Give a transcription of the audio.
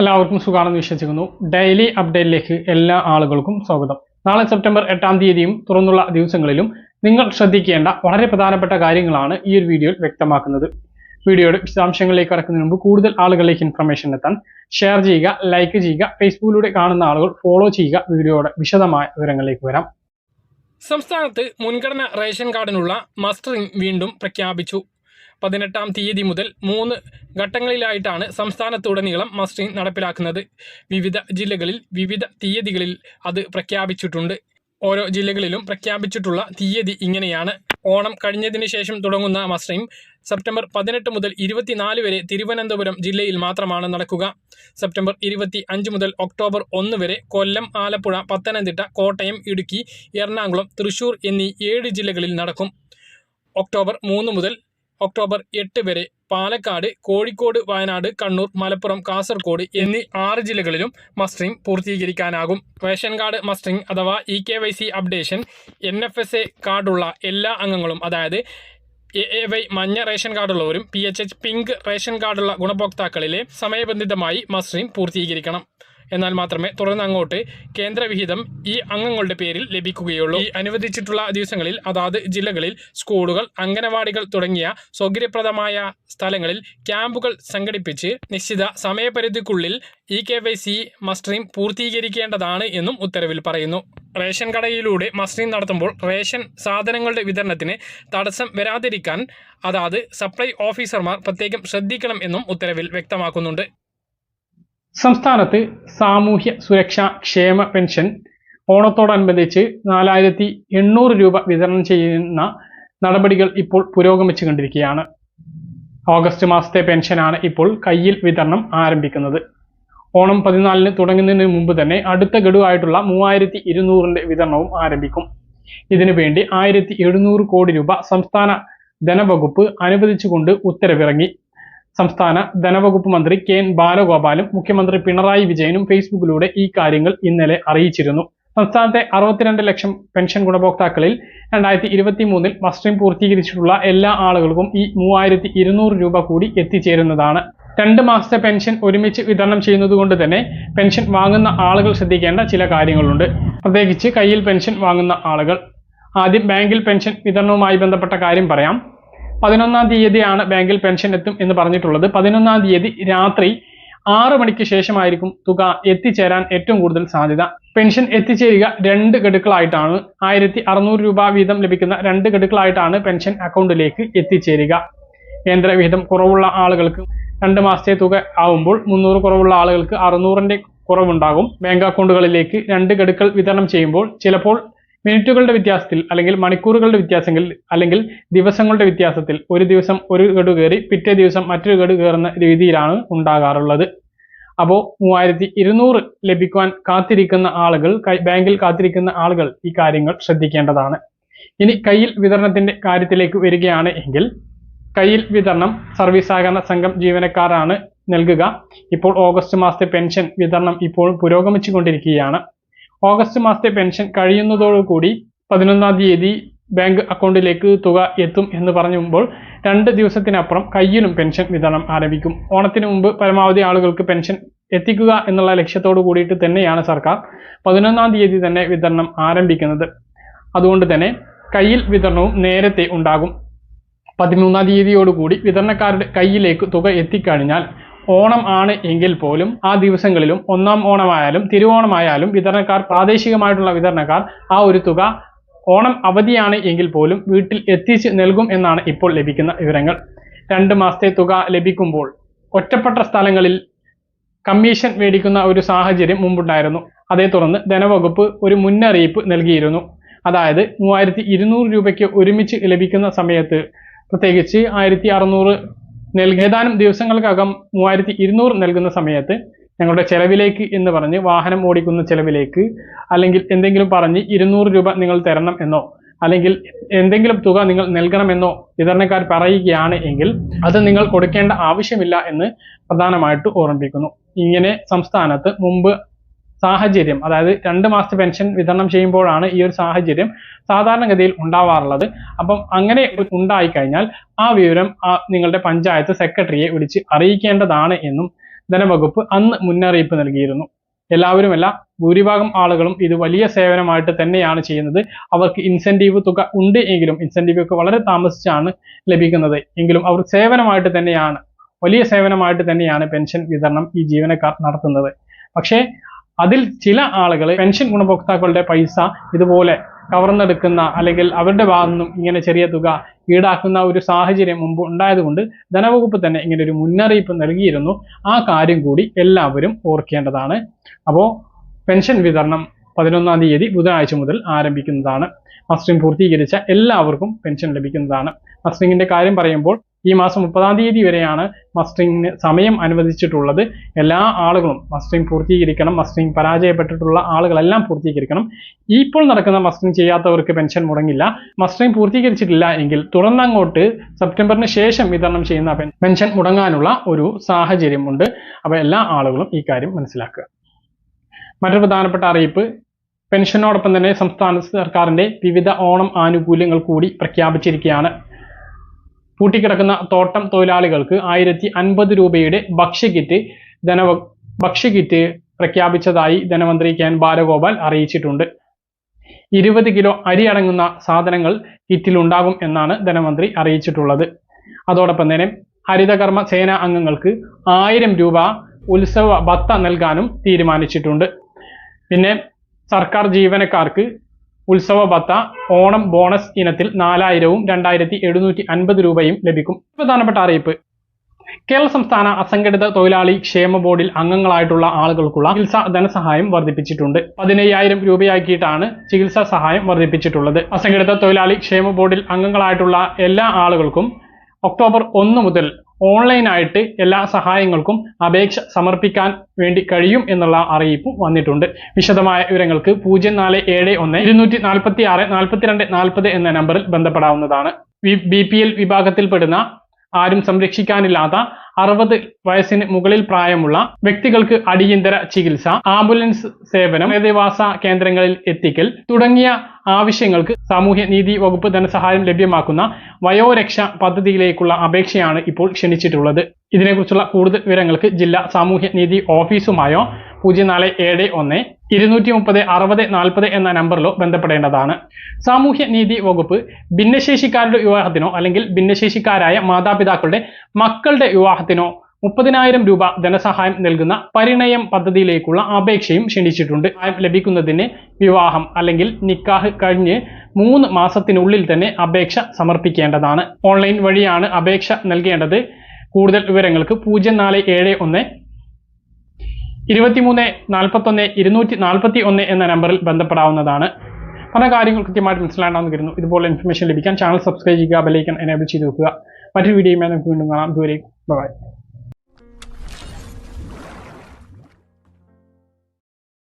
എല്ലാവർക്കും സുഖാണെന്ന് വിശ്വസിക്കുന്നു. ഡെയിലി അപ്ഡേറ്റിലേക്ക് എല്ലാ ആളുകൾക്കും സ്വാഗതം. നാളെ സെപ്റ്റംബർ എട്ടാം തീയതിയും തുറന്നുള്ള ദിവസങ്ങളിലും നിങ്ങൾ ശ്രദ്ധിക്കേണ്ട വളരെ പ്രധാനപ്പെട്ട കാര്യങ്ങളാണ് ഈ ഒരു വീഡിയോയിൽ വ്യക്തമാക്കുന്നത്. വീഡിയോയുടെ വിശദാംശങ്ങളിലേക്ക് കടക്കുന്നതിന് മുമ്പ് കൂടുതൽ ആളുകളിലേക്ക് ഇൻഫർമേഷൻ എത്താൻ ഷെയർ ചെയ്യുക ലൈക്ക് ചെയ്യുക ഫേസ്ബുക്കിലൂടെ കാണുന്ന ആളുകൾ ഫോളോ ചെയ്യുക വീഡിയോയുടെ വിശദമായ വിവരങ്ങളിലേക്ക് വരാം. സംസ്ഥാനത്ത് മുൻഗണന റേഷൻ കാർഡിനുള്ള മസ്റ്ററിംഗ് വീണ്ടും പ്രഖ്യാപിച്ചു. പതിനെട്ടാം തീയതി മുതൽ മൂന്ന് ഘട്ടങ്ങളിലായിട്ടാണ് സംസ്ഥാനത്തുടനീളം മസ്റ്റിംഗ് നടപ്പിലാക്കുന്നത്. വിവിധ ജില്ലകളിൽ വിവിധ തീയതികളിൽ അത് പ്രഖ്യാപിച്ചിട്ടുണ്ട്. ഓരോ ജില്ലകളിലും പ്രഖ്യാപിച്ചിട്ടുള്ള തീയതി ഇങ്ങനെയാണ്. ഓണം കഴിഞ്ഞതിന് ശേഷം തുടങ്ങുന്ന മസ്റ്റിംഗ് സെപ്റ്റംബർ പതിനെട്ട് മുതൽ ഇരുപത്തിനാല് വരെ തിരുവനന്തപുരം ജില്ലയിൽ മാത്രമാണ് നടക്കുക. സെപ്റ്റംബർ ഇരുപത്തി അഞ്ച് മുതൽ ഒക്ടോബർ ഒന്ന് വരെ കൊല്ലം ആലപ്പുഴ പത്തനംതിട്ട കോട്ടയം ഇടുക്കി എറണാകുളം തൃശൂർ എന്നീ ഏഴ് ജില്ലകളിൽ നടക്കും. ഒക്ടോബർ മൂന്ന് മുതൽ ഒക്ടോബർ എട്ട് വരെ പാലക്കാട് കോഴിക്കോട് വയനാട് കണ്ണൂർ മലപ്പുറം കാസർഗോഡ് എന്നീ ആറ് ജില്ലകളിലും മസ്റ്ററിംഗ് പൂർത്തീകരിക്കാനാകും. റേഷൻ കാർഡ് മസ്റ്ററിംഗ് അഥവാ E K Y C updation N F S A കാർഡുള്ള എല്ലാ അംഗങ്ങളും അതായത് എ എ വൈ മഞ്ഞ ration കാർഡുള്ളവരും P H H pink ration കാർഡുള്ള ഗുണഭോക്താക്കളിലെ സമയബന്ധിതമായി മസ്റ്ററിംഗ് പൂർത്തീകരിക്കണം. എന്നാൽ മാത്രമേ തുടർന്ന് അങ്ങോട്ട് കേന്ദ്രവിഹിതം ഈ അംഗങ്ങളുടെ പേരിൽ ലഭിക്കുകയുള്ളൂ. ഈ അനുവദിച്ചിട്ടുള്ള ദിവസങ്ങളിൽ അതാത് ജില്ലകളിൽ സ്കൂളുകൾ അംഗനവാടികൾ തുടങ്ങിയ സൗകര്യപ്രദമായ സ്ഥലങ്ങളിൽ ക്യാമ്പുകൾ സംഘടിപ്പിച്ച് നിശ്ചിത സമയപരിധിക്കുള്ളിൽ E K Y C mustering പൂർത്തീകരിക്കേണ്ടതാണ് എന്നും ഉത്തരവിൽ പറയുന്നു. റേഷൻ കടയിലൂടെ മസ്റ്ററിംഗ് നടത്തുമ്പോൾ റേഷൻ സാധനങ്ങളുടെ വിതരണത്തിന് തടസ്സം വരാതിരിക്കാൻ അതാത് സപ്ലൈ ഓഫീസർമാർ പ്രത്യേകം ശ്രദ്ധിക്കണം എന്നും ഉത്തരവിൽ വ്യക്തമാക്കുന്നുണ്ട്. സംസ്ഥാനത്ത് സാമൂഹ്യ സുരക്ഷാ ക്ഷേമ പെൻഷൻ ഓണത്തോടനുബന്ധിച്ച് നാലായിരത്തി എണ്ണൂറ് രൂപ വിതരണം ചെയ്യുന്ന നടപടികൾ ഇപ്പോൾ പുരോഗമിച്ചു കൊണ്ടിരിക്കുകയാണ്. ഓഗസ്റ്റ് മാസത്തെ പെൻഷനാണ് ഇപ്പോൾ കയ്യിൽ വിതരണം ആരംഭിക്കുന്നത്. ഓണം പതിനാലിന് തുടങ്ങുന്നതിന് മുമ്പ് തന്നെ അടുത്ത ഗഡുവായിട്ടുള്ള മൂവായിരത്തി ഇരുന്നൂറിന്റെ വിതരണവും ആരംഭിക്കും. ഇതിനു വേണ്ടി ആയിരത്തി എഴുന്നൂറ് കോടി രൂപ സംസ്ഥാന ധനവകുപ്പ് അനുവദിച്ചുകൊണ്ട് ഉത്തരവിറങ്ങി. സംസ്ഥാന ധനവകുപ്പ് മന്ത്രി കെ എൻ ബാലഗോപാലും മുഖ്യമന്ത്രി പിണറായി വിജയനും ഫേസ്ബുക്കിലൂടെ ഈ കാര്യങ്ങൾ ഇന്നലെ അറിയിച്ചിരുന്നു. സംസ്ഥാനത്തെ അറുപത്തിരണ്ട് ലക്ഷം പെൻഷൻ ഗുണഭോക്താക്കളിൽ രണ്ടായിരത്തി ഇരുപത്തി മൂന്നിൽ പൂർത്തീകരിച്ചിട്ടുള്ള എല്ലാ ആളുകൾക്കും ഈ മൂവായിരത്തി ഇരുന്നൂറ് രൂപ കൂടി എത്തിച്ചേരുന്നതാണ്. രണ്ട് മാസത്തെ പെൻഷൻ ഒരുമിച്ച് വിതരണം ചെയ്യുന്നതുകൊണ്ട് തന്നെ പെൻഷൻ വാങ്ങുന്ന ആളുകൾ ശ്രദ്ധിക്കേണ്ട ചില കാര്യങ്ങളുണ്ട്. പ്രത്യേകിച്ച് കയ്യിൽ പെൻഷൻ വാങ്ങുന്ന ആളുകൾ. ആദ്യം ബാങ്കിൽ പെൻഷൻ വിതരണവുമായി ബന്ധപ്പെട്ട കാര്യം പറയാം. പതിനൊന്നാം തീയതിയാണ് ബാങ്കിൽ പെൻഷൻ എത്തും എന്ന് പറഞ്ഞിട്ടുള്ളത്. പതിനൊന്നാം തീയതി രാത്രി ആറ് മണിക്ക് ശേഷമായിരിക്കും തുക എത്തിച്ചേരാൻ ഏറ്റവും കൂടുതൽ സാധ്യത. പെൻഷൻ എത്തിച്ചേരുക രണ്ട് ഗഡുക്കളായിട്ടാണ്. ആയിരത്തി അറുന്നൂറ് രൂപ വീതം ലഭിക്കുന്ന രണ്ട് ഗഡുക്കളായിട്ടാണ് പെൻഷൻ അക്കൗണ്ടിലേക്ക് എത്തിച്ചേരുക. കേന്ദ്ര വിഹിതം കുറവുള്ള ആളുകൾക്ക് രണ്ട് മാസത്തെ തുക ആവുമ്പോൾ മുന്നൂറ് കുറവുള്ള ആളുകൾക്ക് അറുന്നൂറിന്റെ കുറവുണ്ടാകും. ബാങ്ക് അക്കൗണ്ടുകളിലേക്ക് രണ്ട് ഗഡുക്കൾ വിതരണം ചെയ്യുമ്പോൾ ചിലപ്പോൾ മിനിറ്റുകളുടെ വ്യത്യാസത്തിൽ അല്ലെങ്കിൽ മണിക്കൂറുകളുടെ വ്യത്യാസത്തിൽ അല്ലെങ്കിൽ ദിവസങ്ങളുടെ വ്യത്യാസത്തിൽ ഒരു ദിവസം ഒരു ഗഡു കയറി പിറ്റേ ദിവസം മറ്റൊരു ഗഡു കയറുന്ന രീതിയിലാണ് ഉണ്ടാകാറുള്ളത്. അപ്പോൾ മൂവായിരത്തി ഇരുന്നൂറ് ലഭിക്കുവാൻ കാത്തിരിക്കുന്ന ആളുകൾ ബാങ്കിൽ കാത്തിരിക്കുന്ന ആളുകൾ ഈ കാര്യങ്ങൾ ശ്രദ്ധിക്കേണ്ടതാണ്. ഇനി കയ്യിൽ വിതരണത്തിന്റെ കാര്യത്തിലേക്ക് വരികയാണ് എങ്കിൽ കയ്യിൽ വിതരണം സർവീസ് സഹകരണ സംഘം ജീവനക്കാരാണ് നൽകുക. ഇപ്പോൾ ഓഗസ്റ്റ് മാസത്തെ പെൻഷൻ വിതരണം ഇപ്പോൾ പുരോഗമിച്ചു കൊണ്ടിരിക്കുകയാണ് ഓഗസ്റ്റ് മാസത്തെ പെൻഷൻ കഴിയുന്നതോടുകൂടി പതിനൊന്നാം തീയതി ബാങ്ക് അക്കൗണ്ടിലേക്ക് തുക എത്തും എന്ന് പറഞ്ഞുമ്പോൾ രണ്ട് ദിവസത്തിനപ്പുറം കയ്യിലും പെൻഷൻ വിതരണം ആരംഭിക്കും. ഓണത്തിന് മുമ്പ് പരമാവധി ആളുകൾക്ക് പെൻഷൻ എത്തിക്കുക എന്നുള്ള ലക്ഷ്യത്തോടു കൂടിയിട്ട് തന്നെയാണ് സർക്കാർ പതിനൊന്നാം തീയതി തന്നെ വിതരണം ആരംഭിക്കുന്നത്. അതുകൊണ്ട് തന്നെ കയ്യിൽ വിതരണവും നേരത്തെ ഉണ്ടാകും. പതിമൂന്നാം തീയതിയോടുകൂടി വിതരണക്കാരുടെ കയ്യിലേക്ക് തുക എത്തിക്കഴിഞ്ഞാൽ ഓണം ആണ് എങ്കിൽ പോലും ആ ദിവസങ്ങളിലും ഒന്നാം ഓണമായാലും തിരുവോണമായാലും വിതരണക്കാർ പ്രാദേശികമായിട്ടുള്ള വിതരണക്കാർ ആ ഒരു തുക ഓണം അവധിയാണ് എങ്കിൽ പോലും വീട്ടിൽ എത്തിച്ച് നൽകും എന്നാണ് ഇപ്പോൾ ലഭിക്കുന്ന വിവരങ്ങൾ. രണ്ട് മാസത്തെ തുക ലഭിക്കുമ്പോൾ ഒറ്റപ്പെട്ട സ്ഥലങ്ങളിൽ കമ്മീഷൻ മേടിക്കുന്ന ഒരു സാഹചര്യം മുമ്പുണ്ടായിരുന്നു. അതേ തുടർന്ന് ധനവകുപ്പ് ഒരു മുന്നറിയിപ്പ് നൽകിയിരുന്നു. അതായത് മൂവായിരത്തി ഇരുന്നൂറ് രൂപയ്ക്ക് ഒരുമിച്ച് ലഭിക്കുന്ന സമയത്ത് പ്രത്യേകിച്ച് ആയിരത്തി അറുന്നൂറ് ഏതാനും ദിവസങ്ങൾക്കകം മൂവായിരത്തി ഇരുന്നൂറ് നൽകുന്ന സമയത്ത് ഞങ്ങളുടെ ചെലവിലേക്ക് എന്ന് പറഞ്ഞ് വാഹനം ഓടിക്കുന്ന ചെലവിലേക്ക് അല്ലെങ്കിൽ എന്തെങ്കിലും പറഞ്ഞ് ഇരുന്നൂറ് രൂപ നിങ്ങൾ തരണം എന്നോ അല്ലെങ്കിൽ എന്തെങ്കിലും തുക നിങ്ങൾ നൽകണമെന്നോ വിതരണക്കാർ പറയുകയാണ് എങ്കിൽ അത് നിങ്ങൾ കൊടുക്കേണ്ട ആവശ്യമില്ല എന്ന് പ്രധാനമായിട്ട് ഓർമ്മിപ്പിക്കുന്നു. ഇങ്ങനെ സംസ്ഥാനത്ത് മുമ്പ് സാഹചര്യം അതായത് രണ്ട് മാസത്തെ പെൻഷൻ വിതരണം ചെയ്യുമ്പോഴാണ് ഈ ഒരു സാഹചര്യം സാധാരണഗതിയിൽ ഉണ്ടാവാറുള്ളത്. അപ്പം അങ്ങനെ ഉണ്ടായി കഴിഞ്ഞാൽ ആ വിവരം നിങ്ങളുടെ പഞ്ചായത്ത് സെക്രട്ടറിയെ വിളിച്ച് അറിയിക്കേണ്ടതാണ് എന്നും ധനവകുപ്പ് അന്ന് മുന്നറിയിപ്പ് നൽകിയിരുന്നു. എല്ലാവരുമല്ല ഭൂരിഭാഗം ആളുകളും ഇത് വലിയ സേവനമായിട്ട് തന്നെയാണ് ചെയ്യുന്നത്. അവർക്ക് ഇൻസെന്റീവ് തുക ഉണ്ട് എങ്കിലും ഇൻസെന്റീവ് ഒക്കെ വളരെ താമസിച്ചാണ് ലഭിക്കുന്നത്. എങ്കിലും അവർ സേവനമായിട്ട് തന്നെയാണ് വലിയ സേവനമായിട്ട് തന്നെയാണ് പെൻഷൻ വിതരണം ഈ ജീവനക്കാർ നടത്തുന്നത്. പക്ഷേ അതിൽ ചില ആളുകൾ പെൻഷൻ ഗുണഭോക്താക്കളുടെ പൈസ ഇതുപോലെ കവർന്നെടുക്കുന്ന അല്ലെങ്കിൽ അവരുടെ ഭാഗത്തു നിന്നും ഇങ്ങനെ ചെറിയ തുക ഈടാക്കുന്ന ഒരു സാഹചര്യം മുമ്പ് ഉണ്ടായതുകൊണ്ട് ധനവകുപ്പ് തന്നെ ഇങ്ങനെ ഒരു മുന്നറിയിപ്പ് നൽകിയിരുന്നു. ആ കാര്യം കൂടി എല്ലാവരും ഓർക്കേണ്ടതാണ്. അപ്പോൾ പെൻഷൻ വിതരണം പതിനൊന്നാം തീയതി ബുധനാഴ്ച മുതൽ ആരംഭിക്കുന്നതാണ്. മസ്റ്റിംഗ് പൂർത്തീകരിച്ച എല്ലാവർക്കും പെൻഷൻ ലഭിക്കുന്നതാണ്. മസ്റ്ററിംഗിന്റെ കാര്യം പറയുമ്പോൾ ഈ മാസം മുപ്പതാം തീയതി വരെയാണ് മസ്റ്ററിംഗിന് സമയം അനുവദിച്ചിട്ടുള്ളത്. എല്ലാ ആളുകളും മസ്റ്ററിംഗ് പൂർത്തീകരിക്കണം മസ്റ്ററിംഗ് പരാജയപ്പെട്ടിട്ടുള്ള ആളുകളെല്ലാം പൂർത്തീകരിക്കണം. ഇപ്പോൾ നടക്കുന്ന മസ്റ്ററിംഗ് ചെയ്യാത്തവർക്ക് പെൻഷൻ മുടങ്ങില്ല. മസ്റ്ററിംഗ് പൂർത്തീകരിച്ചിട്ടില്ല എങ്കിൽ തുടർന്നങ്ങോട്ട് സെപ്റ്റംബറിന് ശേഷം വിതരണം ചെയ്യുന്ന പെൻഷൻ മുടങ്ങാനുള്ള ഒരു സാഹചര്യമുണ്ട് അപ്പോൾ എല്ലാ ആളുകളും ഈ കാര്യം മനസ്സിലാക്കുക. മറ്റൊരു പ്രധാനപ്പെട്ട അറിയിപ്പ് പെൻഷനോടൊപ്പം തന്നെ സംസ്ഥാന സർക്കാരിന്റെ വിവിധ ഓണം ആനുകൂല്യങ്ങൾ കൂടി പ്രഖ്യാപിച്ചിരിക്കുകയാണ്. പൂട്ടിക്കിടക്കുന്ന തോട്ടം തൊഴിലാളികൾക്ക് ആയിരത്തി അൻപത് രൂപയുടെ ഭക്ഷ്യക്കിറ്റ് ധനവ ഭക്ഷ്യക്കിറ്റ് പ്രഖ്യാപിച്ചതായി ധനമന്ത്രി കെ ബാലഗോപാൽ അറിയിച്ചിട്ടുണ്ട്. ഇരുപത് കിലോ അരി അടങ്ങുന്ന സാധനങ്ങൾ കിറ്റിൽ ഉണ്ടാകും എന്നാണ് ധനമന്ത്രി അറിയിച്ചിട്ടുള്ളത്. അതോടൊപ്പം തന്നെ ഹരിതകർമ്മ സേന അംഗങ്ങൾക്ക് ആയിരം രൂപ ഉത്സവ ഭത്ത നൽകാനും തീരുമാനിച്ചിട്ടുണ്ട്. പിന്നെ സർക്കാർ ജീവനക്കാർക്ക് ഉത്സവ ഭത്ത ഓണം ബോണസ് ഇനത്തിൽ നാലായിരവും രണ്ടായിരത്തി എഴുന്നൂറ്റി അൻപത് രൂപയും ലഭിക്കും. പ്രധാനപ്പെട്ട അറിയിപ്പ്. കേരള സംസ്ഥാന അസംഘടിത തൊഴിലാളി ക്ഷേമ ബോർഡിൽ അംഗങ്ങളായിട്ടുള്ള ആളുകൾക്കുള്ള ചികിത്സാ ധനസഹായം വർദ്ധിപ്പിച്ചിട്ടുണ്ട്. പതിനയ്യായിരം രൂപയാക്കിയിട്ടാണ് ചികിത്സാ സഹായം വർദ്ധിപ്പിച്ചിട്ടുള്ളത്. അസംഘടിത തൊഴിലാളി ക്ഷേമ ബോർഡിൽ അംഗങ്ങളായിട്ടുള്ള എല്ലാ ആളുകൾക്കും ഒക്ടോബർ ഒന്ന് മുതൽ ഓൺലൈനായിട്ട് എല്ലാ സഹായങ്ങൾക്കും അപേക്ഷ സമർപ്പിക്കാൻ വേണ്ടി കഴിയും എന്നുള്ള അറിയിപ്പും വന്നിട്ടുണ്ട്. വിശദമായ വിവരങ്ങൾക്ക് പൂജ്യം നാല് ഏഴ് ഒന്ന് ഇരുന്നൂറ്റി നാൽപ്പത്തി ആറ് നാൽപ്പത്തിരണ്ട് നാൽപ്പത് എന്ന നമ്പറിൽ ബന്ധപ്പെടാവുന്നതാണ്. ബി പി എൽ വിഭാഗത്തിൽപ്പെടുന്ന ആരും സംരക്ഷിക്കാനില്ലാത്ത അറുപത് വയസ്സിന് മുകളിൽ പ്രായമുള്ള വ്യക്തികൾക്ക് അടിയന്തര ചികിത്സ ആംബുലൻസ് സേവനം പ്രതിവാസ കേന്ദ്രങ്ങളിൽ എത്തിക്കൽ തുടങ്ങിയ ആവശ്യങ്ങൾക്ക് സാമൂഹ്യ നീതി വകുപ്പ് ധനസഹായം ലഭ്യമാക്കുന്ന വയോരക്ഷ പദ്ധതിയിലേക്കുള്ള അപേക്ഷയാണ് ഇപ്പോൾ ക്ഷണിച്ചിട്ടുള്ളത്. ഇതിനെക്കുറിച്ചുള്ള കൂടുതൽ വിവരങ്ങൾക്ക് ജില്ലാ സാമൂഹ്യ നീതി ഓഫീസുമായോ പൂജ്യം നാല് ഏഴ് ഒന്ന് ഇരുന്നൂറ്റി മുപ്പത് അറുപത് നാൽപ്പത് എന്ന നമ്പറിലോ ബന്ധപ്പെടേണ്ടതാണ്. സാമൂഹ്യ നീതി വകുപ്പ് ഭിന്നശേഷിക്കാരുടെ വിവാഹത്തിനോ അല്ലെങ്കിൽ ഭിന്നശേഷിക്കാരായ മാതാപിതാക്കളുടെ മക്കളുടെ വിവാഹത്തിനോ മുപ്പതിനായിരം രൂപ ധനസഹായം നൽകുന്ന പരിണയം പദ്ധതിയിലേക്കുള്ള അപേക്ഷയും ക്ഷണിച്ചിട്ടുണ്ട്. ലഭിക്കുന്നതിന് വിവാഹം അല്ലെങ്കിൽ നിക്കാഹ് കഴിഞ്ഞ് മൂന്ന് മാസത്തിനുള്ളിൽ തന്നെ അപേക്ഷ സമർപ്പിക്കേണ്ടതാണ്. ഓൺലൈൻ വഴിയാണ് അപേക്ഷ നൽകേണ്ടത്. കൂടുതൽ വിവരങ്ങൾക്ക് പൂജ്യം നാല് ഏഴ് ഒന്ന് ഇരുപത്തിമൂന്ന് നാൽപ്പത്തൊന്ന് ഇരുന്നൂറ്റി നാൽപ്പത്തി ഒന്ന് എന്ന നമ്പറിൽ ബന്ധപ്പെടാവുന്നതാണ്. പല കാര്യങ്ങൾ കൃത്യമായിട്ട് മനസ്സിലാണ്ടാവുന്ന കരുതുന്നു. ഇതുപോലെ ഇൻഫർമേഷൻ ലഭിക്കാൻ ചാനൽ സബ്സ്ക്രൈബ് ചെയ്യുക ബെലൈക്കൻ എനേബിൾ ചെയ്ത് വെക്കുക. മറ്റൊരു വീഡിയോയുമായി നമുക്ക് വീണ്ടും കാണാം. ദൂരെ ബൈ